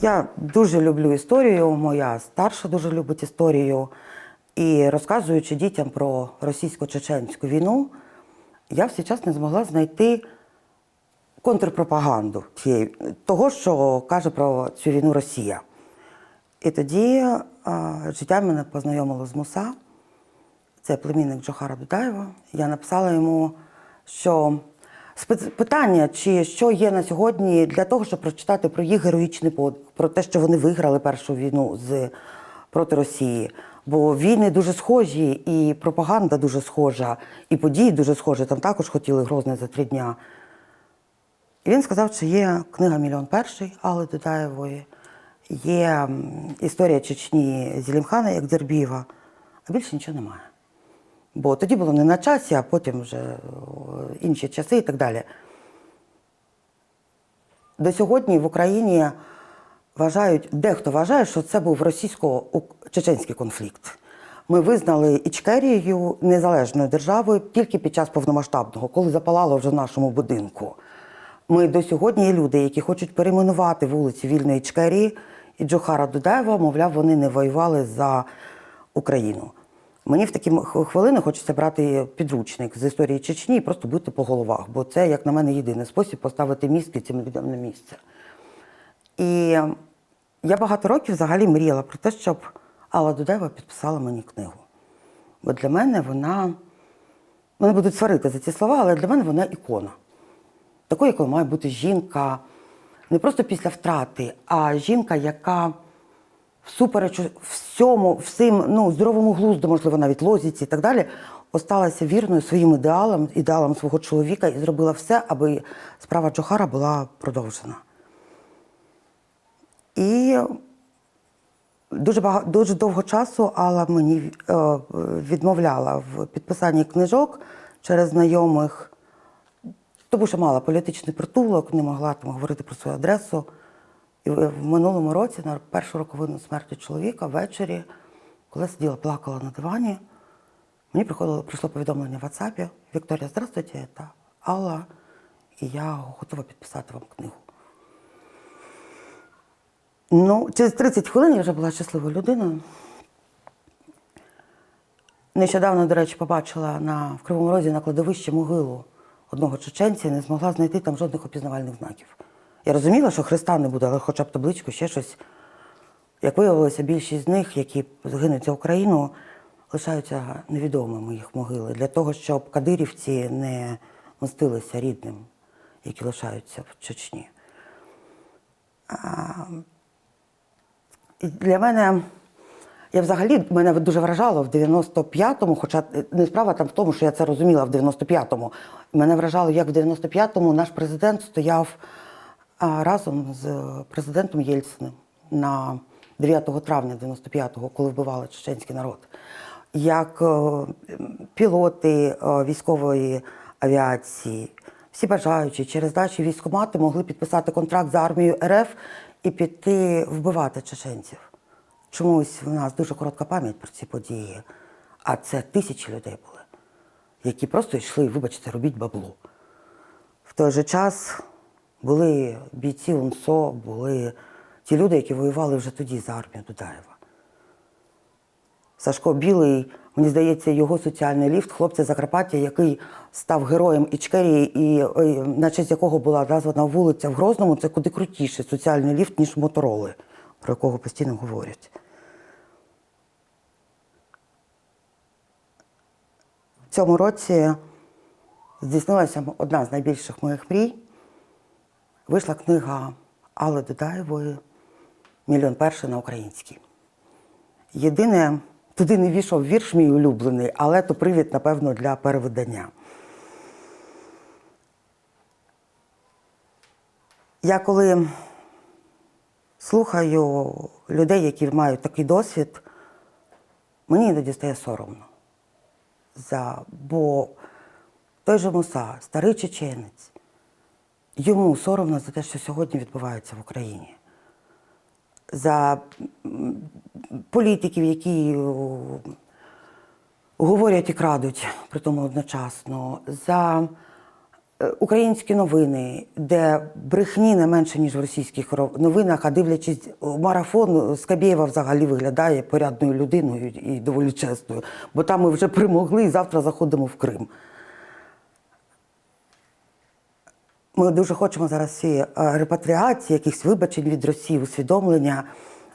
Я дуже люблю історію, моя старша дуже любить історію. І розказуючи дітям про російсько-чеченську війну, я в свій час не змогла знайти контрпропаганду цієї, того, що каже про цю війну Росія. І тоді а, життя мене познайомило з Муса, це племінник Джохара Дудаєва. Я написала йому, що питання, чи що є на сьогодні для того, щоб прочитати про їх героїчний подвиг, про те, що вони виграли першу війну з, проти Росії. Бо війни дуже схожі, і пропаганда дуже схожа, і події дуже схожі. Там також хотіли Грозне за три дня. І він сказав, що є книга Мільйон перший Алли Дудаєвої, є історія Чечні Зілімхана як Дербієва, а більше нічого немає. Бо тоді було не на часі, а потім вже інші часи і так далі. До сьогодні в Україні вважають, дехто вважає, що це був російсько-чеченський конфлікт. Ми визнали Ічкерію незалежною державою тільки під час повномасштабного, коли запалало вже в нашому будинку. Ми до сьогодні є люди, які хочуть перейменувати вулиці Вільної Ічкерії і Джохара Дудаєва, мовляв, вони не воювали за Україну. Мені в такі хвилини хочеться брати підручник з історії Чечні і просто бити по головах, бо це, як на мене, єдиний спосіб поставити мізки цим людям на місце. І я багато років взагалі мріяла про те, щоб Алла Дудаєва підписала мені книгу. Бо для мене вона. Мене будуть сварити за ці слова, але для мене вона ікона. Такою, якою має бути жінка не просто після втрати, а жінка, яка всупереч всьому, всім ну, здоровому глузду, можливо, навіть лозіці і так далі, осталася вірною своїм ідеалам, ідеалам свого чоловіка і зробила все, аби справа Джохара була продовжена. І дуже багато дуже довго часу Алла мені е, відмовляла в підписанні книжок через знайомих, тому що мала політичний притулок, не могла там говорити про свою адресу. І в минулому році, на першу роковину смерті чоловіка, ввечері, коли сиділа, плакала на дивані, мені приходило, прийшло повідомлення в WhatsApp. Вікторія, здравствуйте, це Алла, і я готова підписати вам книгу. Ну, через 30 хвилин я вже була щасливою людиною. Нещодавно, до речі, побачила на, в Кривому Розі на кладовищі могилу одного чеченця і не змогла знайти там жодних опізнавальних знаків. Я розуміла, що Христа не буде, але хоча б табличку, ще щось. Як виявилося, більшість з них, які гинуть за Україну, лишаються невідомими їх могили для того, щоб кадирівці не мстилися рідним, які лишаються в Чечні. І для мене, я взагалі мене дуже вражало в 95-му, хоча не справа там в тому, що я це розуміла в 95-му. Мене вражало, як в 95-му наш президент стояв разом з президентом Єльциним на 9 травня 95-го, коли вбивали чеченський народ. Як е, пілоти е, військової авіації, всі бажаючі через дачі військомати могли підписати контракт з армією РФ і піти вбивати чеченців. Чомусь в нас дуже коротка пам'ять про ці події, а це тисячі людей були, які просто йшли, вибачте, робіть бабло. В той же час були бійці УНСО, були ті люди, які воювали вже тоді за армію Дудаєва. Сашко Білий, мені здається, його соціальний ліфт, хлопця Закарпаття, який став героєм Ічкерії, і на честь якого була названа вулиця в Грозному, це куди крутіший соціальний ліфт, ніж мотороли, про якого постійно говорять. В цьому році здійснилася одна з найбільших моїх мрій. Вийшла книга Алли Дудаєвої Мільйон перший на українській. Єдине, туди не війшов вірш мій улюблений, але то привід, напевно, для перевидання. Я коли слухаю людей, які мають такий досвід, мені іноді стає соромно. За, бо той же Муса, старий чеченець, йому соромно за те, що сьогодні відбувається в Україні. За політиків, які говорять і крадуть, при тому одночасно, за е, українські новини, де брехні не менше, ніж в російських новинах, а дивлячись марафон, Скабєєва взагалі виглядає порядною людиною і доволі чесною. Бо там ми вже перемогли і завтра заходимо в Крим. Ми дуже хочемо зараз всі е, репатріації, якихось вибачень від Росії, усвідомлення.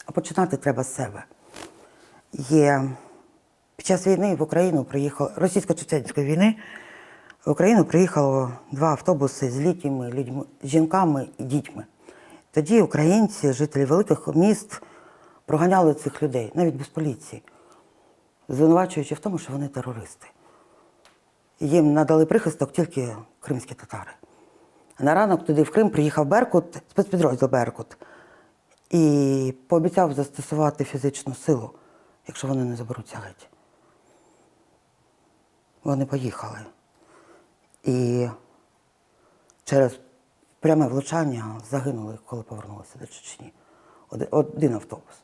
А починати треба з себе. Є під час війни в Україну приїхало російсько-чеченської війни. В Україну приїхало два автобуси з літніми людьми, жінками і дітьми. Тоді українці, жителі великих міст, проганяли цих людей, навіть без поліції, звинувачуючи в тому, що вони терористи. Їм надали прихисток тільки кримські татари. На ранок туди в Крим приїхав Беркут, спецпідрозділ Беркут, і пообіцяв застосувати фізичну силу, якщо вони не заберуться геть. Вони поїхали. І через пряме влучання загинули, коли повернулися до Чечні. Один автобус.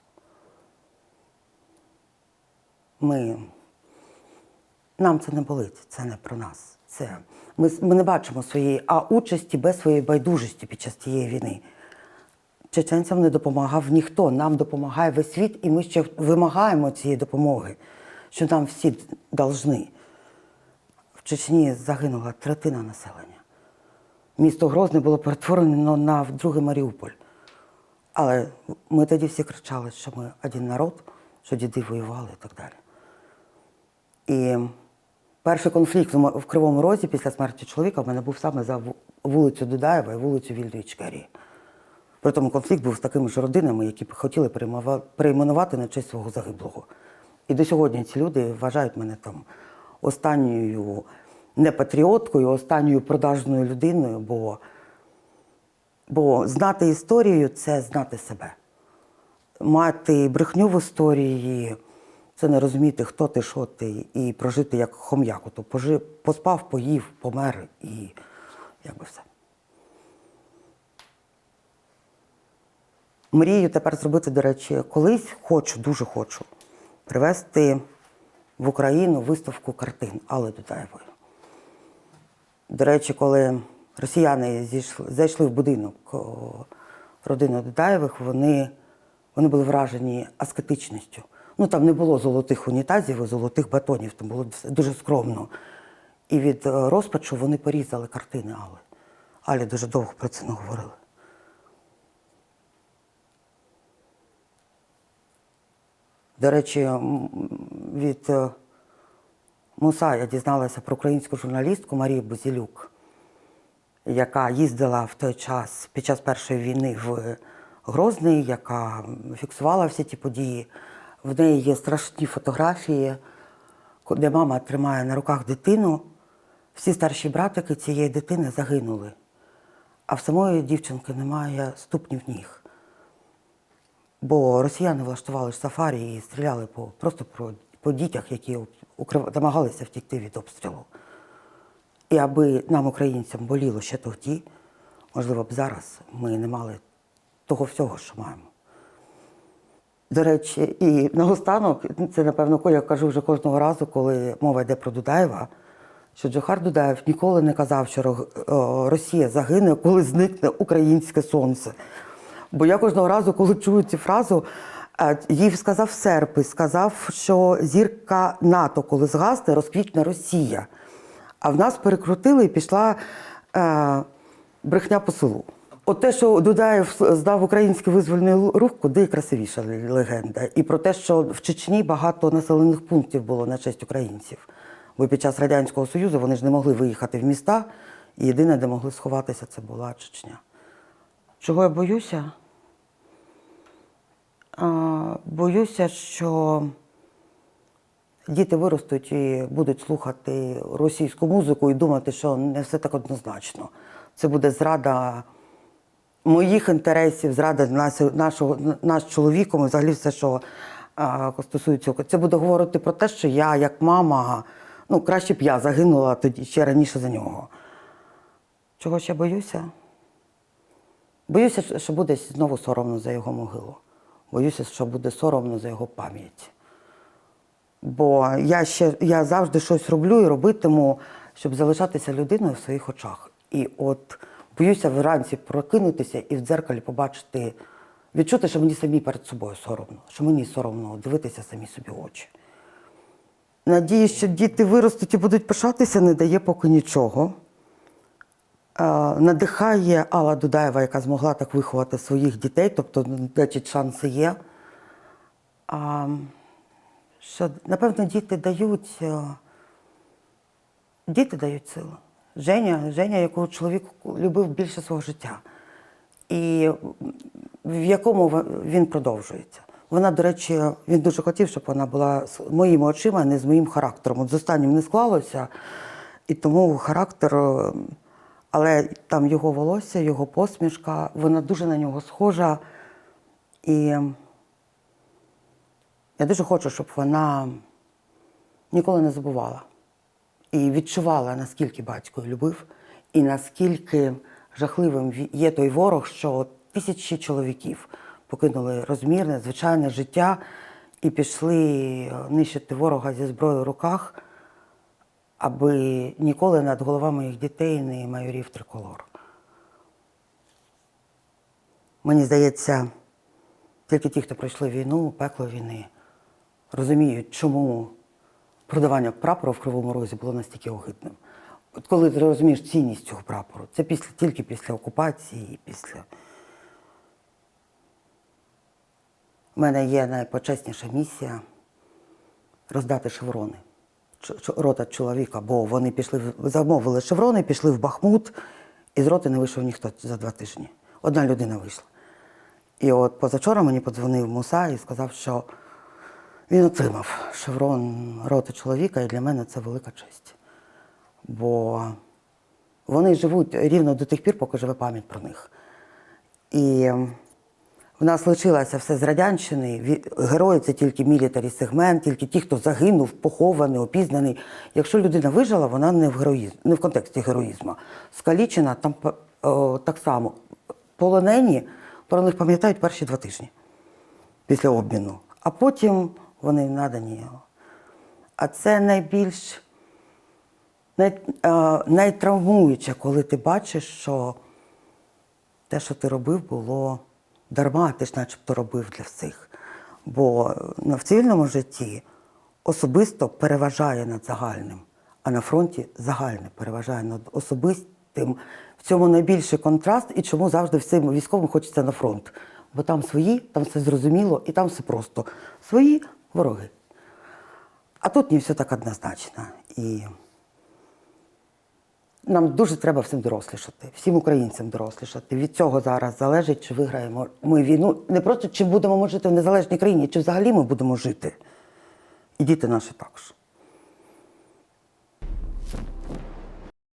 Ми нам це не болить, це не про нас. Це ми, ми не бачимо своєї а участі без своєї байдужості під час цієї війни. Чеченцям не допомагав ніхто. Нам допомагає весь світ, і ми ще вимагаємо цієї допомоги, що нам всі должны. В Чечні загинула третина населення. Місто Грозне було перетворено на другий Маріуполь. Але ми тоді всі кричали, що ми один народ, що діди воювали і так далі. І перший конфлікт в Кривому Розі після смерті чоловіка в мене був саме за вулицю Дудаєва і вулицю Вільної Чкарії. При тому конфлікт був з такими ж родинами, які б хотіли перейменувати на честь свого загиблого. І до сьогодні ці люди вважають мене там останньою не патріоткою, останньою продажною людиною, бо, бо знати історію це знати себе. Мати брехню в історії це не розуміти, хто ти, що ти, і прожити як хом'як. Ото пожи, поспав, поїв, помер і якби все. Мрію тепер зробити, до речі, колись хочу, дуже хочу привезти в Україну виставку картин Алли Дудаєвої. До речі, коли росіяни зійшли, зайшли в будинок родини Дудаєвих, вони, вони були вражені аскетичністю. Ну там не було золотих унітазів і золотих батонів, там було дуже скромно. І від е, розпачу вони порізали картини Алли. Алі дуже довго про це не говорили. До речі, від е, Муса я дізналася про українську журналістку Марію Бузілюк, яка їздила в той час під час першої війни в Грозний, яка фіксувала всі ті події. В неї є страшні фотографії, де мама тримає на руках дитину. Всі старші братики цієї дитини загинули, а в самої дівчинки немає ступнів ніг. Бо росіяни влаштували сафарі і стріляли по, просто по, по дітях, які укрив- намагалися втікти від обстрілу. І аби нам, українцям, боліло ще тоді, можливо б зараз ми не мали того всього, що маємо. До речі, і наостанок, це, напевно, я кажу вже кожного разу, коли мова йде про Дудаєва, що Джохар Дудаєв ніколи не казав, що Росія загине, коли зникне українське сонце. Бо я кожного разу, коли чую цю фразу, е, їй сказав серпи, сказав, що зірка НАТО, коли згасне, розквітне Росія. А в нас перекрутили і пішла е, брехня по селу. От те, що Дудаєв здав український визвольний рух, куди красивіша легенда. І про те, що в Чечні багато населених пунктів було на честь українців. Бо під час Радянського Союзу вони ж не могли виїхати в міста, і єдине, де могли сховатися, це була Чечня. Чого я боюся? А, боюся, що діти виростуть і будуть слухати російську музику і думати, що не все так однозначно. Це буде зрада моїх інтересів, зрада нас, нашого, нас чоловіком, і взагалі все, що а, стосується. Це буде говорити про те, що я, як мама, ну, краще б я загинула тоді ще раніше за нього. Чого ще боюся? Боюся, що буде знову соромно за його могилу. Боюся, що буде соромно за його пам'ять. Бо я ще я завжди щось роблю і робитиму, щоб залишатися людиною в своїх очах. І от боюся вранці прокинутися і в дзеркалі побачити, відчути, що мені самі перед собою соромно, що мені соромно дивитися самі собі очі. Надії, що діти виростуть і будуть пишатися, не дає поки нічого. Надихає Алла Дудаєва, яка змогла так виховати своїх дітей, тобто, значить, шанси є. А, що, напевно, діти дають, е, діти дають силу. Женя, Женя, якого чоловік любив більше свого життя, і в якому він продовжується. Вона, до речі, він дуже хотів, щоб вона була з моїми очима, а не з моїм характером. От з останнім не склалося, і тому характер, е, але там його волосся, його посмішка, вона дуже на нього схожа. І я дуже хочу, щоб вона ніколи не забувала і відчувала, наскільки батько любив, і наскільки жахливим є той ворог, що тисячі чоловіків покинули розмірне, звичайне життя і пішли нищити ворога зі зброєю в руках, аби ніколи над головами їх дітей не майорів триколор. Мені здається, тільки ті, хто пройшли війну, пекло війни, розуміють, чому продавання прапору в Кривому Розі було настільки огидним. От коли ти розумієш цінність цього прапору, це після, тільки після окупації, після. У мене є найпочесніша місія роздати шеврони рота чоловіка, бо вони пішли, замовили шеврони, пішли в Бахмут, і з роти не вийшов ніхто за два тижні. Одна людина вийшла. І от позавчора мені подзвонив Муса і сказав, що він отримав шеврон роти чоловіка, і для мене це велика честь. Бо вони живуть рівно до тих пір, поки живе пам'ять про них. І в нас лишилося все з радянщини. Герої це тільки мілітарі сегмент, тільки ті, хто загинув, похований, опізнаний. Якщо людина вижила, вона не в героїзм, не в контексті героїзму. Скалічена там о, так само. Полонені про них пам'ятають перші два тижні після обміну, а потім вони надані. його. А це найбільш най, е, найтравмуюче, коли ти бачиш, що те, що ти робив, було дарма, ти ж начебто робив для всіх. Бо в цивільному житті особисто переважає над загальним, а на фронті загальне переважає над особистим. В цьому найбільший контраст, і чому завжди всім військовим хочеться на фронт. Бо там свої, там все зрозуміло, і там все просто. Свої вороги. А тут не все так однозначно. І нам дуже треба всім дорослішати, всім українцям дорослішати. Від цього зараз залежить, чи виграємо ми війну. Не просто чи будемо ми жити в незалежній країні, чи взагалі ми будемо жити. І діти наші також.